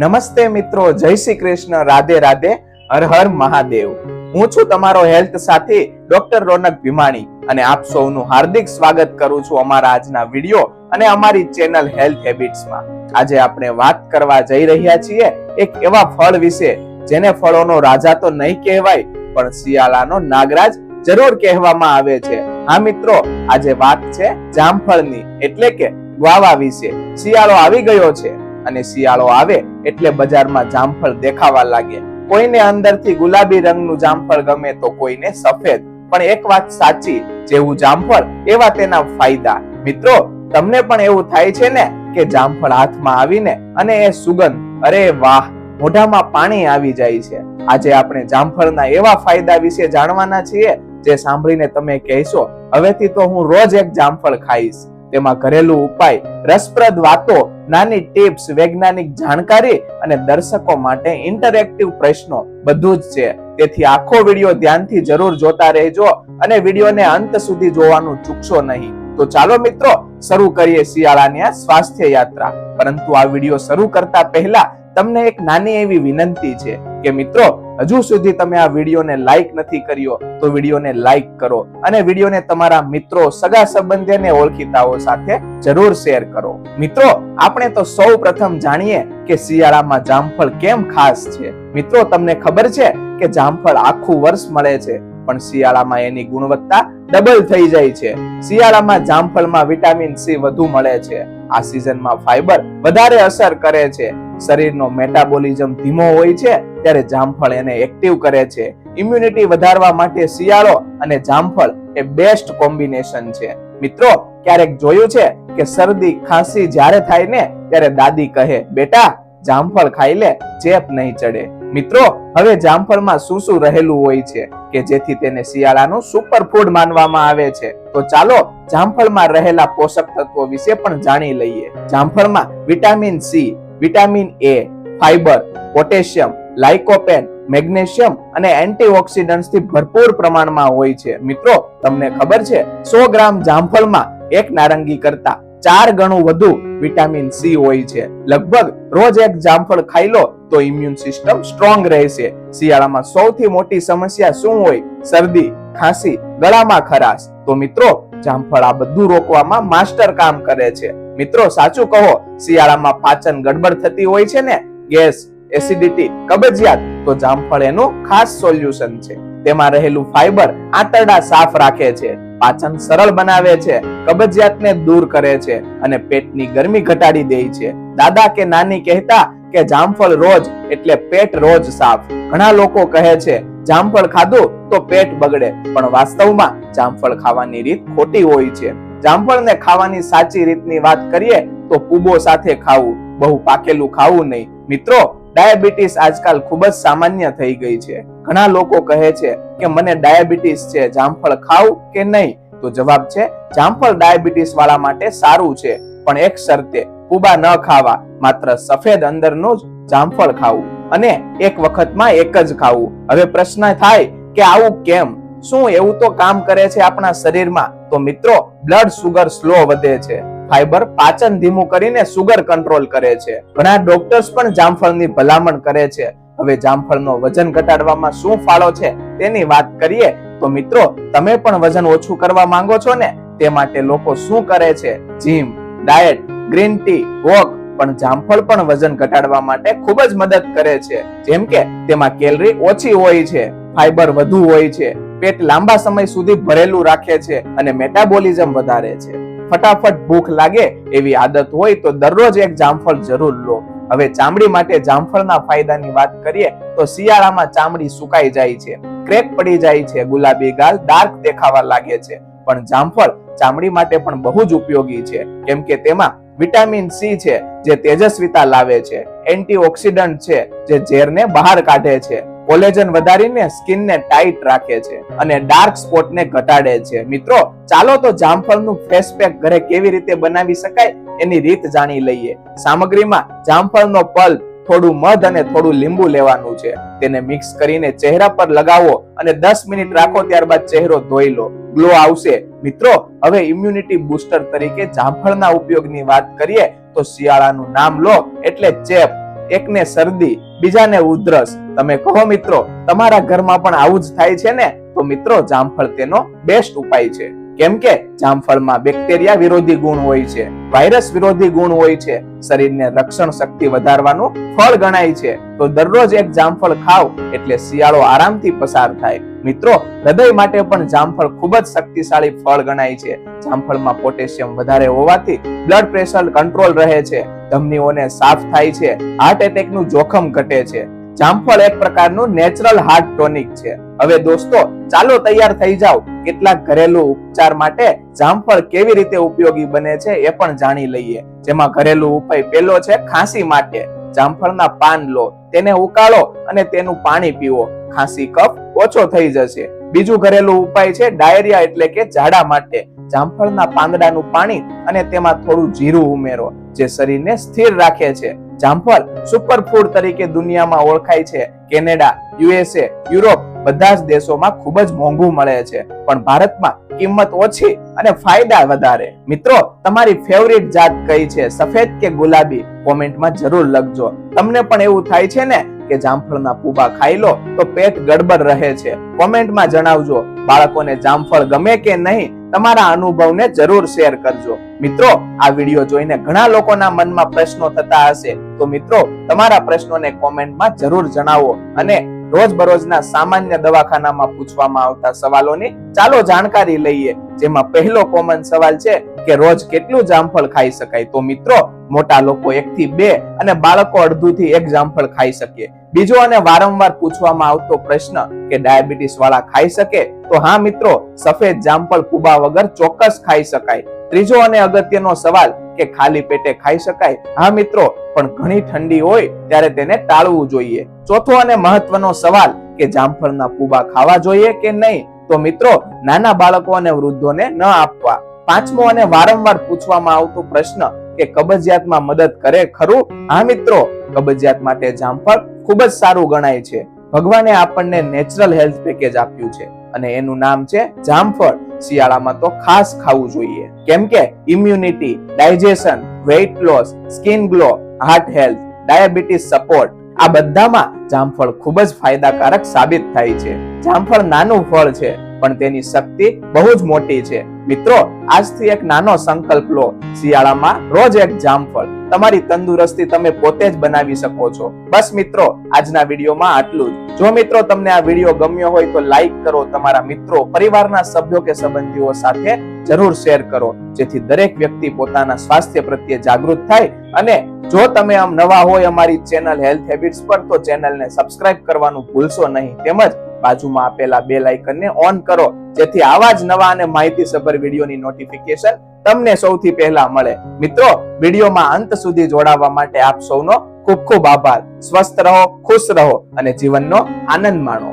નમસ્તે મિત્રો, જય શ્રી કૃષ્ણ, રાધે રાધે, હર હર મહાદેવ. હું છું તમારો હેલ્થ સાથી ડોક્ટર રોનક ભીમાણી અને આપ સૌનું હાર્દિક સ્વાગત કરું છું અમારા આજના વિડિયો અને અમારી ચેનલ હેલ્થ હેબિટ્સમાં. આજે આપણે વાત કરવા જઈ રહ્યા છીએ એક એવા ફળ વિશે, જેને ફળોનો રાજા તો નહીં કહેવાય, પણ શિયાળાનો નાગરાજ જરૂર કહેવામાં આવે છે. હા મિત્રો, આજે વાત છે જામફળની, એટલે કે ગ્વાવા વિશે. શિયાળો આવી ગયો છે. અને શિયાળો આવે એટલે બજારમાં જામફળ દેખાવા લાગે. કોઈને અંદરથી ગુલાબી રંગનું જામફળ ગમે તો કોઈને સફેદ. પણ એક વાત સાચી, જેવું જામફળ, એવા તેના ફાયદા. મિત્રો, તમને પણ એવું થાય છે ને કે જામફળ હાથમાં આવીને અને એ સુગંધ, અરે વાહ, મોઢામાં પાણી આવી જાય છે. આજે આપણે જામફળના એવા ફાયદા વિશે જાણવાના છીએ, જે સાંભળીને તમે કહેશો, હવેથી તો હું રોજ એક જામફળ ખાઈશ. તેમાં ઘરેલું ઉપાય, રસપ્રદ વાતો, નાની ટિપ્સ, વૈજ્ઞાનિક જાણકારી અને દર્શકો માટે ઇન્ટરેક્ટિવ પ્રશ્નો બધું જ છે. તેથી આખો વિડિયો ધ્યાનથી જરૂર જોતા રહેજો અને વિડિયોને અંત સુધી જોવાનું ચૂકશો નહીં. તો ચાલો મિત્રો, શરૂ કરીએ શિયાળાની આ સ્વાસ્થ્ય યાત્રા. પરંતુ આ વિડિયો શરૂ કરતા પહેલા તમને એક નાની એવી વિનંતી છે કે મિત્રો હજુ સુધી તમે આ વિડીયોને લાઈક નથી કર્યો, તો વિડીયોને લાઈક કરો અને વિડીયોને તમારા મિત્રો સગા સંબંધીને ઓળખીતાઓ સાથે જરૂર શેર કરો. મિત્રો, આપણે તો સૌ પ્રથમ જાણીએ કે શિયાળામાં જામફળ કેમ ખાસ છે. મિત્રો, તમને ખબર છે કે જામફળ આખું વર્ષ મળે છે, પણ શિયાળામાં એની ગુણવત્તા ડબલ થઈ જાય છે. શિયાળામાં જામફળમાં વિટામિન સી વધુ મળે છે. આ સિઝનમાં ફાઈબર વધારે અસર કરે છે. શરીરનો મેટાબોલિઝમ ધીમો હોય છે, ત્યારે જામફળ એને એક્ટિવ કરે છે. ઇમ્યુનિટી વધારવા માટે શિયાળો અને જામફળ એ બેસ્ટ કોમ્બિનેશન છે. મિત્રો, ક્યારેક જોયું છે કે શરદી ખાંસી જ્યારે થાય ને, ત્યારે દાદી કહે, બેટા, જામફળ ખાઈ લે, ચેપ નહીં ચડે. મિત્રો, હવે જામફળમાં શું શું રહેલું હોય છે કે જેથી તેને શિયાળાનું સુપર ફૂડ માનવામાં આવે છે? તો ચાલો, જામફળમાં રહેલા પોષક તત્વો વિશે પણ જાણી લઈએ. જામફળમાં vitamin C vitamin A, fibre, potassium, lycopene, magnesium અને એન્ટીઓક્સિડન્ટ્સથી ભરપૂર પ્રમાણમાં હોય છે. મિત્રો, તમને ખબર છે, સો ગ્રામ જામફળમાં એક નારંગી કરતા ચાર ગણું વધુ વિટામિન સી હોય છે. લગભગ રોજ એક જામફળ ખાઈ લો તો ઇમ્યુન સિસ્ટમ સ્ટ્રોંગ રહેશે. શિયાળામાં સૌથી મોટી સમસ્યા શું હોય? શરદી, ખાંસી, ગળામાં ખરાશ. તો મિત્રો, જામફળ આ બધું રોકવામાં માસ્ટર કામ કરે છે. મિત્રો, સાચું કહો, શિયાળામાં પાચન ગડબડ થતી હોય છે ને, ગેસ, એસિડિટી, કબજિયાત, તો જામફળ એનું ખાસ સોલ્યુશન છે. તેમાં રહેલું ફાઈબર આંતરડા સાફ રાખે છે, પાચન સરળ બનાવે છે, કબજિયાતને દૂર કરે છે અને પેટની ગરમી ઘટાડી દે છે. દાદા કે નાની કહેતા કે જામફળ રોજ, એટલે પેટ રોજ સાફ. ઘણા લોકો કહે છે, જામફળ ખાધું તો પેટ બગડે, પણ વાસ્તવમાં જામફળ ખાવાની રીત ખોટી હોય છે. જામફળને ખાવાની સાચી રીતની વાત કરીએ તો પૂબો સાથે ખાવું, બહુ પાકેલું ખાવું નહીં. મિત્રો, ડાયાબિટીસ આજકાલ ખૂબ જ સામાન્ય થઈ ગઈ છે. ઘણા લોકો કહે છે કે મને ડાયાબિટીસ છે, જામફળ ખાવું કે નહીં? તો જવાબ છે, જામફળ ડાયાબિટીસ વાળા માટે સારું છે, પણ એક શરતે પૂબા ન ખાવા, માત્ર સફેદ અંદરનું જ જામફળ ખાવું અને એક વખતમાં એક જ ખાવું. હવે પ્રશ્ન થાય કે આવું કેમ? શું એવું તો કામ કરે છે આપણા શરીરમાં? તો મિત્રો બ્લડ સુગર સ્લો વધે છે. ફાઈબર પાચન ધીમું કરીને સુગર કંટ્રોલ કરે છે. ઘણા ડોક્ટર્સ પણ જામફળની ભલામણ કરે છે. હવે જામફળનો વજન ઘટાડવામાં શું ફાળો છે તેની વાત કરીએ. તો મિત્રો, તમે પણ વજન ઓછું કરવા માંગો છો ને? તે માટે લોકો શું કરે છે? Gym diet green tea walk પણ જામફળ પણ વજન ઘટાડવા માટે ખૂબ જ મદદ કરે છે. જેમ કે, તેમાં કેલરી ઓછી હોય છે ફાઈબર વધુ હોય છે. પેટ લાંબા સમય સુધી ભરેલું રાખે છે અને મેટાબોલિઝમ વધારે છે. ફટાફટ ભૂખ લાગે એવી આદત હોય તો દરરોજ એક જામફળ જરૂર લો. હવે ચામડી માટે જામફળના ફાયદાની વાત કરીએ તો શિયાળામાં ચામડી સુકાઈ જાય છે. ક્રેક પડી જાય છે, ગુલાબી ગાલ ડાર્ક દેખાવા લાગે છે. પણ જામફળ ચામડી માટે પણ બહુ જ ઉપયોગી છે. કેમ કે તેમાં વિટામિન સી છે, જે તેજસ્વીતા લાવે છે. એન્ટીઓક્સિડન્ટ છે, જે ઝેરને બહાર કાઢે છે. કોલેજન વધારીને સ્કિનને ટાઈટ રાખે છે અને ડાર્ક સ્પોટને ઘટાડે છે. મિત્રો, ચાલો તો જામફળનું ફેસ પેક ઘરે કેવી રીતે બનાવી શકાય એની રીત જાણી લઈએ. સામગ્રીમાં જામફળનો પલ્પ થોડું મધ અને થોડું લીંબુ લેવાનું છે. તેને મિક્સ કરીને ચહેરા પર લગાવો અને 10 મિનિટ રાખો ત્યારબાદ ચહેરો ધોઈ લો. ગ્લો આવશે. મિત્રો, હવે ઇમ્યુનિટી બૂસ્ટર તરીકે જામફળના ઉપયોગની વાત કરીએ તો શિયાળાનું નામ લો એટલે ચેપ. એકને શરદી બીજાને ઉધરસ. તમે કહો મિત્રો, તમારા ઘરમાં પણ આવું જ થાય છે ને? તો મિત્રો, જામફળ તેનો બેસ્ટ ઉપાય છે. કેમ કે જામફળમાં બેક્ટેરિયા વિરોધી ગુણ હોય છે, વાયરસ વિરોધી ગુણ હોય છે, શરીરને રક્ષણ શક્તિ વધારવાનું ફળ ગણાય છે. તો દરરોજ એક જામફળ ખાવ એટલે શિયાળો આરામથી પસાર થાય. મિત્રો, હૃદય માટે પણ જામફળ ખૂબ જ શક્તિશાળી ફળ ગણાય છે. જામફળમાં પોટેશિયમ વધારે હોવાથી બ્લડ પ્રેશર કંટ્રોલ રહે છે, ધમનીઓને સાફ થાય છે, હાર્ટ એટેકનું જોખમ ઘટે છે. જામફળ એક પ્રકારનું નેચરલ હાર્ટ ટોનિક છે. હવે દોસ્તો, ચાલો તૈયાર થઈ જાઓ. કેટલાક ઘરેલું ઉપચાર માટે જામફળ કેવી રીતે ઉપયોગી બને છે એ પણ જાણી લઈએ. જેમાં ઘરેલું ઉપાય પહેલો છે ખાંસી માટે. જામફળના પાન લો, તેને ઉકાળો અને તેનું પાણી પીવો. ખાંસી કફ ઓછો થઈ જશે. બીજું ઘરેલું ઉપાય છે ડાયરિયા એટલે કે ઝાડા માટે. જામફળના પાંદડાનું પાણી અને તેમાં થોડું જીરું ઉમેરો, જે શરીરને સ્થિર રાખે છે. જામફળ સુપરફૂડ તરીકે દુનિયામાં ઓળખાય છે. કેનેડા, યુએસએ, યુરોપ બધા જ દેશોમાં ખૂબ જ મોંઘું મળે છે. પણ ભારતમાં કિંમત ઓછી અને ફાયદા વધારે. મિત્રો, તમારી ફેવરિટ જાત કઈ છે? સફેદ કે ગુલાબી? કોમેન્ટમાં જરૂર લખજો. તમને પણ એવું થાય છે ને કે જામફળના પૂબા ખાઈ લો તો પેટ ગડબડ રહે છે. કોમેન્ટમાં જણાવજો, બાળકોને જામફળ ગમે કે નહીં, તમારા અનુભવને જરૂર શેર કરજો. મિત્રો, આ વીડિયો જોઈને ઘણા લોકોના મનમાં પ્રશ્નો થતા હશે. તો મિત્રો, તમારા પ્રશ્નોને કોમેન્ટમાં જરૂર જણાવો અને રોજબરોજના સામાન્ય દવાખાનામાં પૂછવામાં આવતા સવાલોની ચાલો જાણકારી લઈએ. જેમાં પહેલો કોમન સવાલ છે કે રોજ કેટલું જામફળ ખાઈ શકાય? તો મિત્રો, મોટા લોકો એક થી બે અને બાળકો અડધું થી એક જામફળ ખાઈ શકે બીજો અને વારંવાર પૂછવામાં આવતો પ્રશ્ન કે ડાયાબિટીસ વાળા ખાઈ શકે? તો હા મિત્રો, સફેદ જામફળ કુબા વગર ચોક્કસ ખાઈ શકાય. ત્રીજો અને અગત્યનો સવાલ કે ખાલી પેટે ખાઈ શકાય? હા મિત્રો, પણ ઘણી ઠંડી હોય ત્યારે તેને ટાળવું જોઈએ. ચોથો અને મહત્વનો સવાલ કે જામફળના પૂબા ખાવા જોઈએ કે નહીં? તો મિત્રો, નાના બાળકો અને વૃદ્ધોને ન આપવા. પાંચમો અને વારંવાર પૂછવામાં આવતો પ્રશ્ન કે કબજિયાતમાં મદદ કરે ખરું? હા મિત્રો, કબજિયાત માટે જામફળ ખૂબ જ સારું ગણાય છે. ભગવાને આપણને નેચરલ હેલ્થ પેકેજ આપ્યું છે અને એનું નામ છે જામફળ. શિયાળામાં તો ખાસ ખાવું જોઈએ. કેમ કે immunity digestion weight loss skin glow heart health diabetes support આ બધામાં જામફળ ખૂબ જ ફાયદાકારક સાબિત થાય છે. જામફળ નાનું ફળ છે. પણ તેની શક્તિ બહુ જ મોટી છે. મિત્રો, આજથી એક નાનો સંકલ્પ લો. શિયાળામાં રોજ એક જામફળ. તમારી તંદુરસ્તી તમે પોતે જ બનાવી શકો છો. બસ મિત્રો, આજના વિડીયોમાં આટલું જ. જો મિત્રો તમને આ વીડિયો ગમ્યો હોય તો લાઈક કરો, તમારા મિત્રો, પરિવારના સભ્યો કે સંબંધીઓ સાથે જરૂર શેર કરો. જેથી દરેક વ્યક્તિ પોતાના સ્વાસ્થ્ય પ્રત્યે જાગૃત થાય અને જો તમે આમ નવા હોય અમારી ચેનલ હેલ્થ હેબિટ્સ પર, તો ચેનલને સબસ્ક્રાઇબ કરવાનું ભૂલશો નહીં. તેમજ બાજુમાં આપેલા બે લાઇકનને ઓન કરો, જેથી આવા જ નવા અને માહિતીસભર વિડીયોની નોટિફિકેશન તમને સૌથી પહેલા મળે. મિત્રો, વિડીયોમાં અંત સુધી જોડાવા માટે આપ સૌનો ખૂબ ખૂબ આભાર. સ્વસ્થ રહો, ખુશ રહો અને જીવનનો આનંદ માણો.